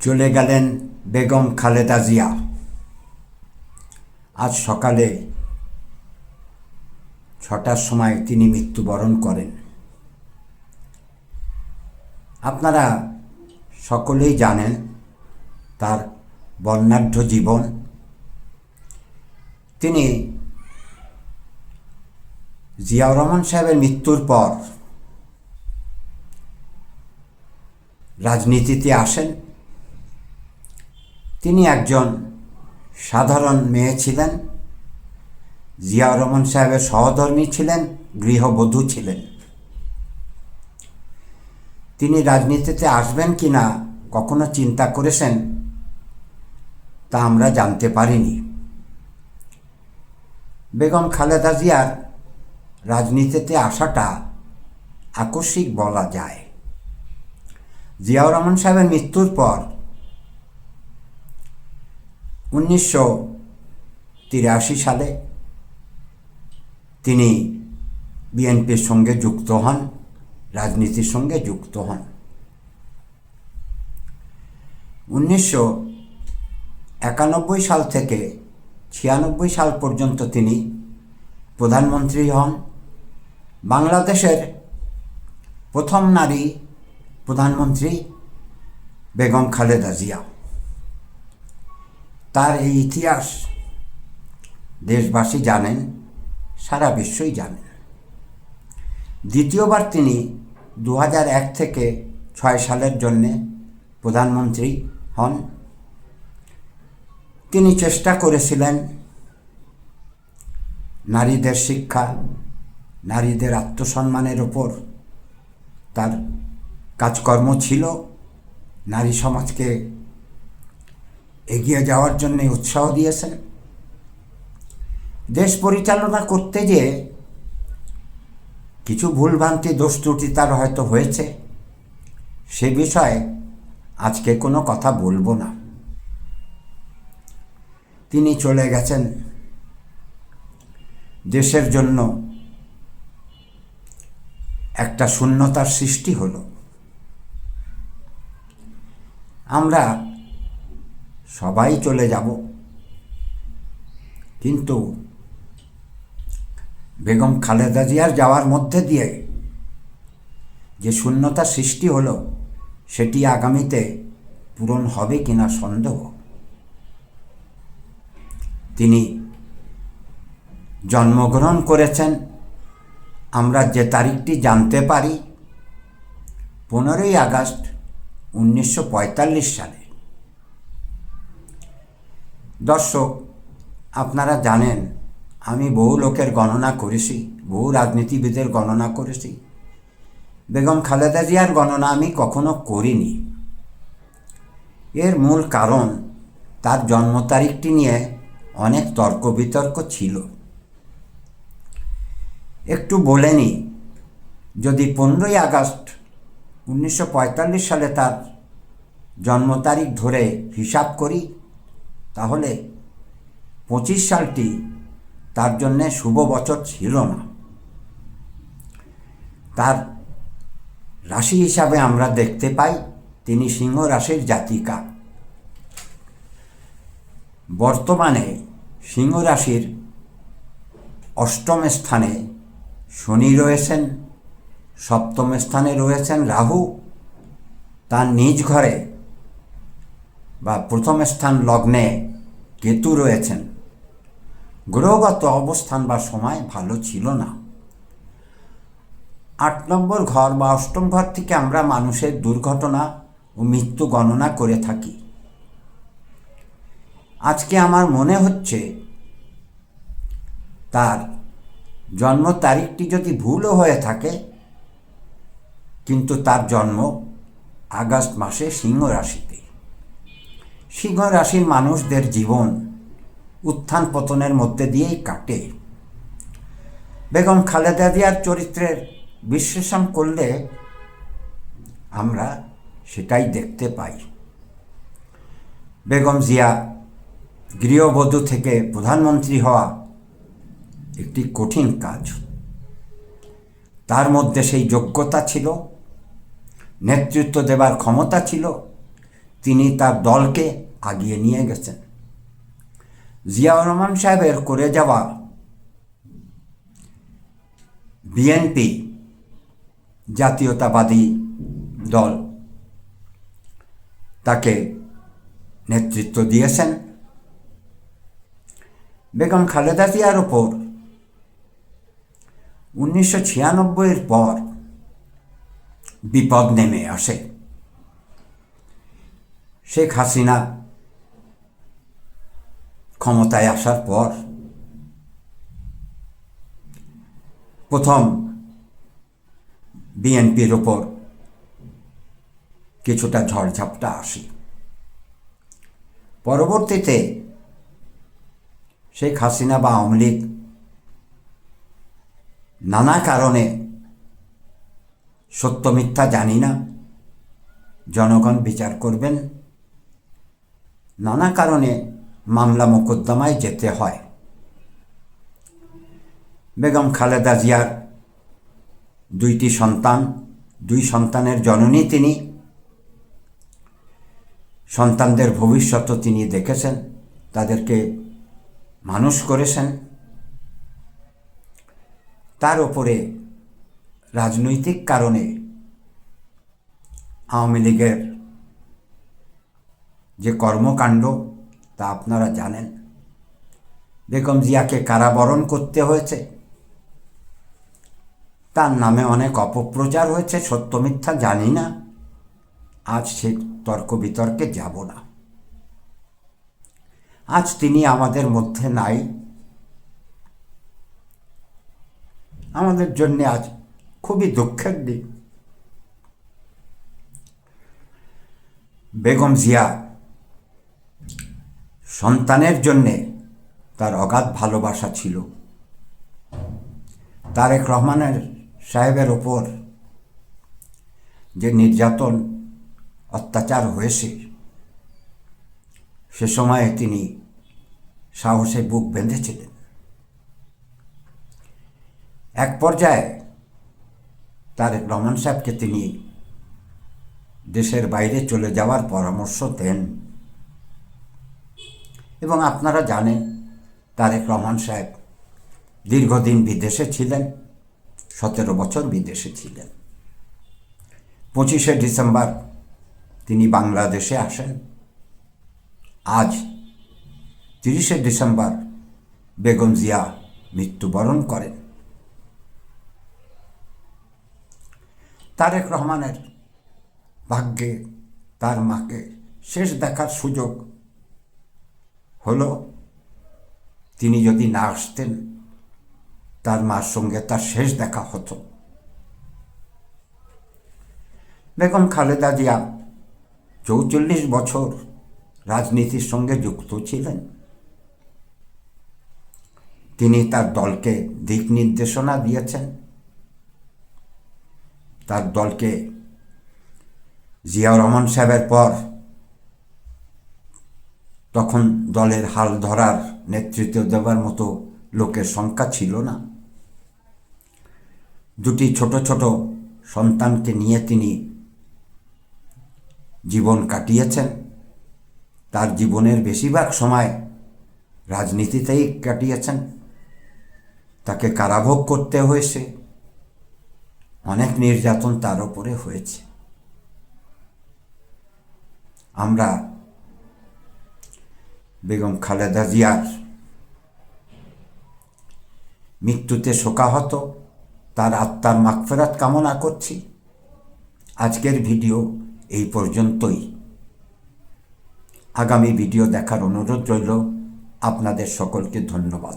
চলে গেলেন বেগম খালেদা জিয়া। আজ সকালে ছটার সময় তিনি মৃত্যুবরণ করেন। আপনারা সকলেই জানেন তার বর্ণাঢ্য জীবন। তিনি জিয়াউর রহমান সাহেবের মৃত্যুর পর রাজনীতিতে আসেন। তিনি একজন সাধারণ মেয়ে ছিলেন। জিয়াউর রহমান সাহেবের সহধর্মী ছিলেন, গৃহবধূ ছিলেন। তিনি রাজনীতিতে আসবেন কি না, কখনো চিন্তা করেছেন? তা আমরা জানতে পারিনি। বেগম খালেদা জিয়ার রাজনীতিতে আসাটা আকস্মিক বলা যায়। জিয়াউর রহমান সাহেবের মৃত্যুর পর উনিশশো তিরাশি সালে তিনি বিএনপির সঙ্গে যুক্ত হন, রাজনীতির সঙ্গে যুক্ত হন। উনিশশো একানব্বই সাল থেকে ছিয়ানব্বই সাল পর্যন্ত তিনি প্রধানমন্ত্রী হন। বাংলাদেশের প্রথম নারী প্রধানমন্ত্রী বেগম খালেদা জিয়া। তার এই ইতিহাস দেশবাসী জানেন সারা বিশ্বই জানেন দ্বিতীয়বার তিনি দু এক থেকে ছয় সালের জন্যে প্রধানমন্ত্রী হন। তিনি চেষ্টা করেছিলেন নারীদের শিক্ষা, নারীদের আত্মসম্মানের ওপর। তার কাজকর্ম ছিল নারী সমাজকে এগিয়ে যাওয়ার জন্য উৎসাহ দিয়েছেন। দেশ পরিচালনা করতে গিয়ে কিছু ভুলভ্রান্তি দোষ ত্রুটি তার হয়তো হয়েছে, সে বিষয়ে আজকে কোনো কথা বলব না। তিনি চলে গেছেন দেশের জন্য একটা শূন্যতার সৃষ্টি হলো। আমরা সবাই চলে যাব। কিন্তু বেগম খালেদা জিয়ার যাওয়ার মধ্যে দিয়ে যে শূন্যতা সৃষ্টি হলো, সেটি আগামীতে পূরণ হবে কিনা সন্দেহ। তিনি জন্মগ্রহণ করেছেন, আমরা যে তারিখটি জানতে পারি, পনেরোই আগস্ট উনিশশো পঁয়তাল্লিশ সালে। দর্শক, আপনারা জানেন, আমি বহু লোকের গণনা করেছি, বহু রাজনীতিবিদের গণনা করেছি। বেগম খালেদা জিয়ার গণনা আমি কখনো করিনি। এর মূল কারণ তার জন্ম তারিখটি নিয়ে অনেক তর্ক বিতর্ক ছিল। একটু বলে নিই, যদি পনেরোই আগস্ট উনিশশো পঁয়তাল্লিশ সালে তার জন্ম তারিখ ধরে হিসাব করি তাহলে পঁচিশ সালটি তার জন্যে শুভ বছর ছিল না। তার রাশি হিসাবে আমরা দেখতে পাই তিনি সিংহ রাশির জাতিকা। বর্তমানে সিংহ রাশির অষ্টম স্থানে শনি রয়েছেন, সপ্তম স্থানে রয়েছেন রাহু। তার নিজ ঘরে বা প্রথম স্থান লগ্নে কেতু রয়েছেন। গ্রহগত অবস্থান বা সময় ভালো ছিল না। আট নম্বর ঘর বা অষ্টম ঘর থেকে আমরা মানুষের দুর্ঘটনা ও মৃত্যু গণনা করে থাকি। আজকে আমার মনে হচ্ছে তার জন্ম তারিখটি যদি ভুলও হয়ে থাকে, কিন্তু তার জন্ম আগস্ট মাসে সিংহ রাশিতে সিংহ রাশির মানুষদের জীবন উত্থান পতনের মধ্যে দিয়েই কাটে। বেগম খালেদা জিয়ার চরিত্রের বিশ্লেষণ করলে আমরা সেটাই দেখতে পাই। বেগম জিয়া গৃহবধূ থেকে প্রধানমন্ত্রী হওয়া একটি কঠিন কাজ। তার মধ্যে সেই যোগ্যতা ছিল, নেতৃত্ব দেবার ক্ষমতা ছিল, তিনি তার দলকে আগিয়ে নিয়ে গেছেন। জিয়াউর রহমান সাহেবের করে যাওয়া বিএনপি জাতীয়তাবাদী দল তাকে নেতৃত্ব দিয়েছেন। বেগম খালেদা জিয়ার ওপর উনিশশো ছিয়ানব্বইয়ের পর বিপদ নেমে আসে। শেখ হাসিনা ক্ষমতায় আসার পর। প্রথম বিএনপির ওপর কিছুটা ঝড়ঝাপটা আসে। পরবর্তীতে শেখ হাসিনা বা আওয়ামী লীগ নানা কারণে সত্য মিথ্যা জানি না, জনগণ বিচার করবেন। নানা কারণে মামলা মোকদ্দমায় যেতে হয়। বেগম খালেদা জিয়ার দুইটি সন্তান, দুই সন্তানের জননী তিনি। সন্তানদের ভবিষ্যৎ তিনি দেখেছেন, তাদেরকে মানুষ করেছেন। তার উপরে রাজনৈতিক কারণে আওয়ামী লীগের যে কর্মকাণ্ড তা আপনারা জানেন। বেগম জিয়াকে কারাবরণ করতে হয়েছে। তার নামে অনেক অপপ্রচার হয়েছে, সত্য মিথ্যা জানি না। আজ সে তর্ক বিতর্কে যাব না। আজ তিনি আমাদের মধ্যে নাই। আমাদের জন্য আজ খুবই দুঃখের দিন। বেগম জিয়া সন্তানের জন্যে তার অগাধ ভালোবাসা ছিল। তারেক রহমানের সাহেবের ওপর যে নির্যাতন, অত্যাচার হয়েছে, সে সময়ে তিনি সাহসে বুক বেঁধেছিলেন। এক পর্যায়ে তারেক রহমান সাহেবকে তিনি দেশের বাইরে চলে যাওয়ার পরামর্শ দেন। এবং আপনারা জানেন, তারেক রহমান সাহেব দীর্ঘদিন বিদেশে ছিলেন, সতেরো বছর বিদেশে ছিলেন। পঁচিশে ডিসেম্বর তিনি বাংলাদেশে আসেন। আজ তিরিশে ডিসেম্বর বেগম জিয়া মৃত্যুবরণ করেন। তারেক রহমানের ভাগ্যে তার মাকে শেষ দেখার সুযোগ তিনি যদি না আসতেন, তার মার সঙ্গে তার শেষ দেখা হতো। বেগম খালেদা জিয়া চৌচল্লিশ বছর রাজনীতির সঙ্গে যুক্ত ছিলেন। তিনি তার দলকে দিক নির্দেশনা দিয়েছেন। তার দলকে জিয়াউর রহমান সাহেবের পর তখন দলের হাল ধরার নেতৃত্ব দেওয়ার মতো লোকের সংখ্যা ছিল না। দুটি ছোট ছোট সন্তানকে নিয়ে তিনি জীবন কাটিয়েছেন। তার জীবনের বেশিরভাগ সময় রাজনীতিতেই কাটিয়েছেন। তাকে কারাভোগ করতে হয়েছে। অনেক নির্যাতন তার উপরে হয়েছে। আমরা বেগম খালেদা জিয়ার। মৃত্যুতে শোকাহত, তার আত্মার মাগফেরাত কামনা করছি। আজকের ভিডিও এই পর্যন্তই। আগামী ভিডিও দেখার অনুরোধ রইল, আপনাদের সকলকে ধন্যবাদ।